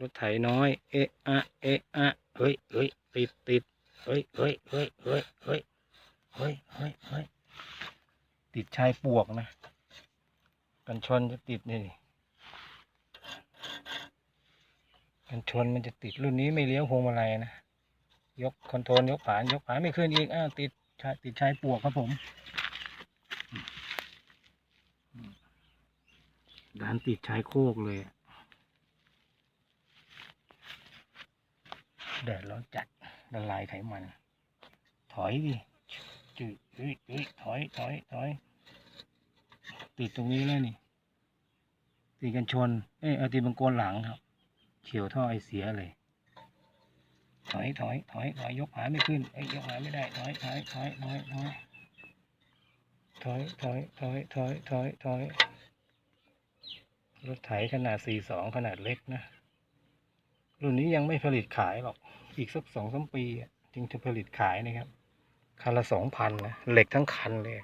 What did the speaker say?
รถไถน้อย เอะอะเอะอะเฮ้ยเฮ้ยติดติดเฮ้ยเฮ้ยเฮ้ยเฮ้ยเฮ้ยเฮ้ยเฮ้ยเฮ้ยติดชายปวกนะ กันชนจะติดนี่กันชนมันจะติดรุ่นนี้ไม่เลี้ยวพวงมาลัยนะ ยกคอนโทรลยกผานยกผานไม่ขึ้นอีกอ้าวติดชายติดชายปวกครับผมดันติดชายโคกเลยอะ แดดร้อนจัดละลายไขมัน ถอยดิจืดเฮ้ยเฮ้ยถอยถอยถอยติดตรงนี้แล้วนี่ติดกันชน เอ้ยเอติดบังโกนหลังครับเฉียวท่อไอเสียเลย ถอยถอยถอยถอยยกขาไม่ขึ้นเอ้ยยกขาไม่ได้ ถอยถอยถอยถอยถอยถอยถอยถอยถอยถอยถอยรถไถขนาดสี่สองขนาดเล็กนะ รุ่นนี้ยังไม่ผลิตขายหรอก อีกสักสองสามปี จึงจะผลิตขายนะครับ คันละสองพันนะ เหล็กทั้งคันเลย